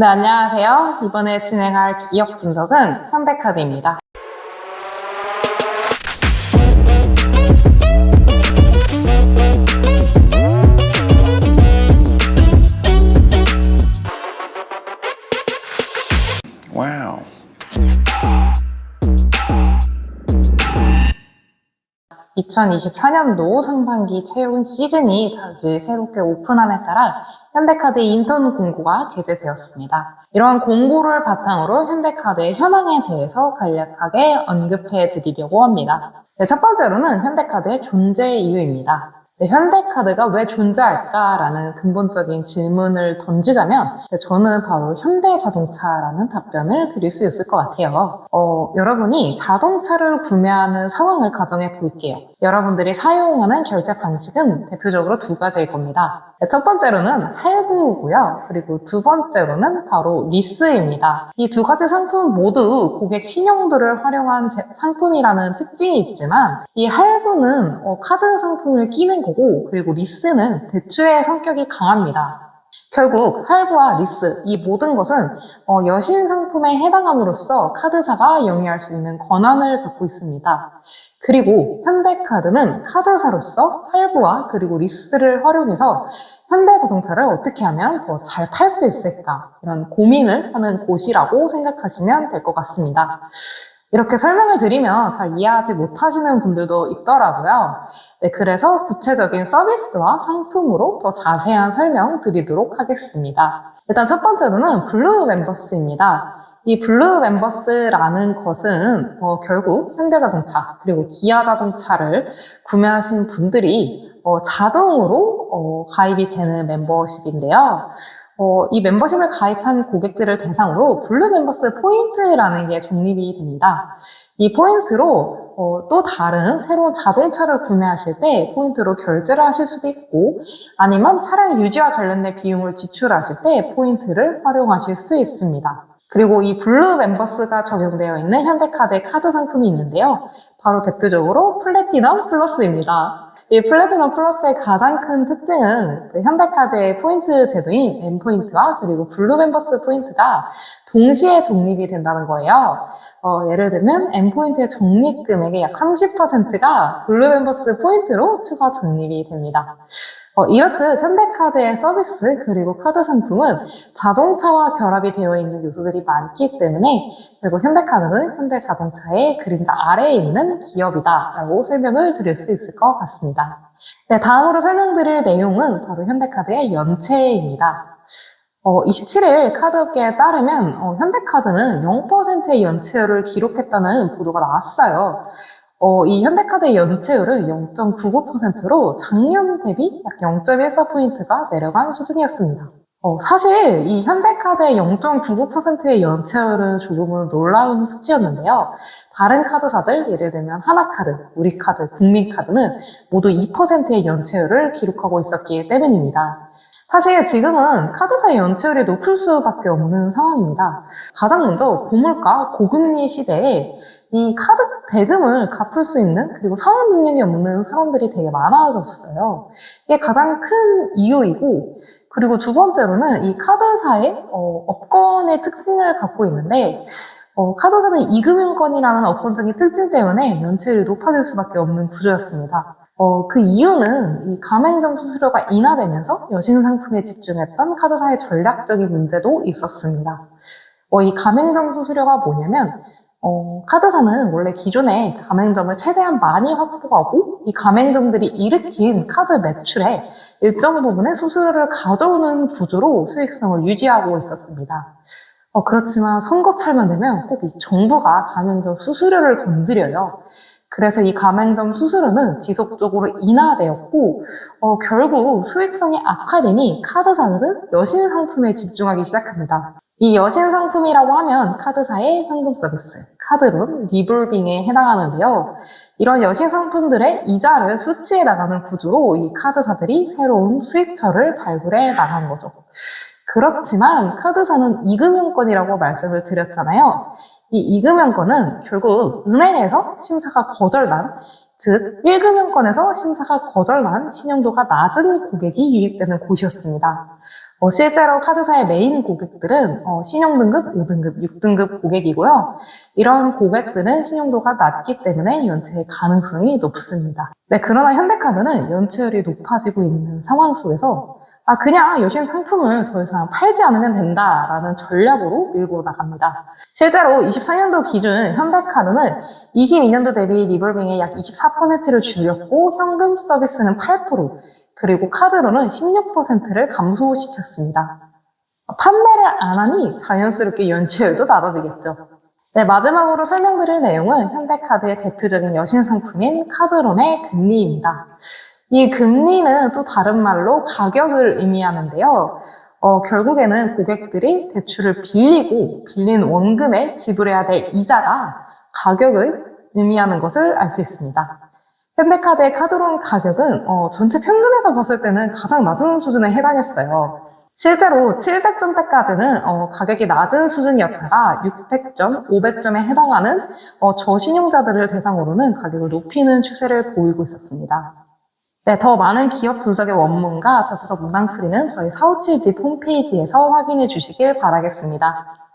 네, 안녕하세요. 이번에 진행할 기업 분석은 현대카드입니다. 2024년도 상반기 채용 시즌이 다시 새롭게 오픈함에 따라 현대카드 인턴 공고가 게재되었습니다. 이러한 공고를 바탕으로 현대카드의 현황에 대해서 간략하게 언급해 드리려고 합니다. 네, 첫 번째로는 현대카드의 존재 이유입니다. 네, 현대카드가 왜 존재할까라는 근본적인 질문을 던지자면 네, 저는 바로 현대자동차라는 답변을 드릴 수 있을 것 같아요. 어, 여러분이 자동차를 구매하는 상황을 가정해 볼게요. 여러분들이 사용하는 결제 방식은 대표적으로 두 가지일 겁니다. 네, 첫 번째로는 할부고요. 그리고 두 번째로는 바로 리스입니다. 이 두 가지 상품 모두 고객 신용도를 활용한 제- 상품이라는 특징이 있지만 이 할부는 어, 카드 상품을 끼는 거고 그리고 리스는 대출의 성격이 강합니다. 결국 할부와 리스 이 모든 것은 어, 여신 상품에 해당함으로써 카드사가 영위할 수 있는 권한을 갖고 있습니다. 그리고 현대카드는 카드사로서 할부와 그리고 리스를 활용해서 현대자동차를 어떻게 하면 더 잘 팔 수 있을까 이런 고민을 하는 곳이라고 생각하시면 될 것 같습니다. 이렇게 설명을 드리면 잘 이해하지 못하시는 분들도 있더라고요. 네, 그래서 구체적인 서비스와 상품으로 더 자세한 설명 드리도록 하겠습니다. 일단 첫 번째로는 블루 멤버스입니다. 이 블루 멤버스라는 것은 어, 결국 현대자동차 그리고 기아자동차를 구매하신 분들이 어, 자동으로 어, 가입이 되는 멤버십인데요. 어, 이 멤버십을 가입한 고객들을 대상으로 블루 멤버스 포인트라는 게 적립이 됩니다. 이 포인트로 어, 또 다른 새로운 자동차를 구매하실 때 포인트로 결제를 하실 수도 있고 아니면 차량 유지와 관련된 비용을 지출하실 때 포인트를 활용하실 수 있습니다. 그리고 이 블루 멤버스가 적용되어 있는 현대카드의 카드 상품이 있는데요. 바로 대표적으로 플래티넘 플러스입니다. 이 플래티넘 플러스의 가장 큰 특징은 그 현대카드의 포인트 제도인 N포인트와 그리고 블루 멤버스 포인트가 동시에 적립이 된다는 거예요. 어, 예를 들면 N포인트의 적립 금액의 약 30%가 블루 멤버스 포인트로 추가 적립이 됩니다. 어, 이렇듯 현대카드의 서비스 그리고 카드 상품은 자동차와 결합이 되어 있는 요소들이 많기 때문에 결국 현대카드는 현대자동차의 그림자 아래에 있는 기업이다라고 설명을 드릴 수 있을 것 같습니다. 네, 다음으로 설명드릴 내용은 바로 현대카드의 연체입니다. 어, 27일 카드업계에 따르면 어, 현대카드는 0%의 연체율을 기록했다는 보도가 나왔어요. 어, 이 현대카드의 연체율은 0.99%로 작년 대비 약 0.14포인트가 내려간 수준이었습니다. 어, 사실 이 현대카드의 0.99%의 연체율은 조금은 놀라운 수치였는데요. 다른 카드사들, 예를 들면 하나카드, 우리카드, 국민카드는 모두 2%의 연체율을 기록하고 있었기 때문입니다. 사실 지금은 카드사의 연체율이 높을 수밖에 없는 상황입니다. 가장 먼저 고물가, 고금리 시대에 이 카드 대금을 갚을 수 있는 그리고 상환 능력이 없는 사람들이 되게 많아졌어요. 이게 가장 큰 이유이고 그리고 두 번째로는 이 카드사의 어, 업권의 특징을 갖고 있는데 어, 카드사는 이금융권이라는 업권적인 특징 때문에 연체율이 높아질 수밖에 없는 구조였습니다. 어, 그 이유는 이 가맹점 수수료가 인하되면서 여신 상품에 집중했던 카드사의 전략적인 문제도 있었습니다. 어, 이 가맹점 수수료가 뭐냐면 어, 카드사는 원래 기존에 가맹점을 최대한 많이 확보하고 이 가맹점들이 일으킨 카드 매출에 일정 부분의 수수료를 가져오는 구조로 수익성을 유지하고 있었습니다. 어, 그렇지만 선거철만 되면 꼭 이 정부가 가맹점 수수료를 건드려요. 그래서 이 가맹점 수수료는 지속적으로 인하되었고 어, 결국 수익성이 악화되니 카드사들은 여신 상품에 집중하기 시작합니다. 이 여신 상품이라고 하면 카드사의 현금 서비스, 카드론, 리볼빙에 해당하는데요. 이런 여신 상품들의 이자를 수치해 나가는 구조로 이 카드사들이 새로운 수익처를 발굴해 나간 거죠. 그렇지만 카드사는 이금융권이라고 말씀을 드렸잖아요. 이 이금융권은 결국 은행에서 심사가 거절난, 즉 1금융권에서 심사가 거절난 신용도가 낮은 고객이 유입되는 곳이었습니다. 어, 실제로 카드사의 메인 고객들은 어, 신용등급 5등급, 6등급 고객이고요. 이런 고객들은 신용도가 낮기 때문에 연체의 가능성이 높습니다. 네, 그러나 현대카드는 연체율이 높아지고 있는 상황 속에서 아, 그냥 여신 상품을 더 이상 팔지 않으면 된다라는 전략으로 밀고 나갑니다. 실제로 24년도 기준 현대카드는 22년도 대비 리볼빙의 약 24%를 줄였고 현금 서비스는 8%, 그리고 카드로는 16%를 감소시켰습니다. 판매를 안 하니 자연스럽게 연체율도 낮아지겠죠. 네, 마지막으로 설명드릴 내용은 현대카드의 대표적인 여신 상품인 카드론의 금리입니다. 이 금리는 또 다른 말로 가격을 의미하는데요. 어, 결국에는 고객들이 대출을 빌리고 빌린 원금에 지불해야 될 이자가 가격을 의미하는 것을 알 수 있습니다. 현대카드의 카드론 가격은 어, 전체 평균에서 봤을 때는 가장 낮은 수준에 해당했어요. 실제로 700점대까지는 어, 가격이 낮은 수준이었다가 600점, 500점에 해당하는 어, 저신용자들을 대상으로는 가격을 높이는 추세를 보이고 있었습니다. 네, 더 많은 기업 분석의 원문과 자세서 문항 풀이는 저희 457딥 홈페이지에서 확인해 주시길 바라겠습니다.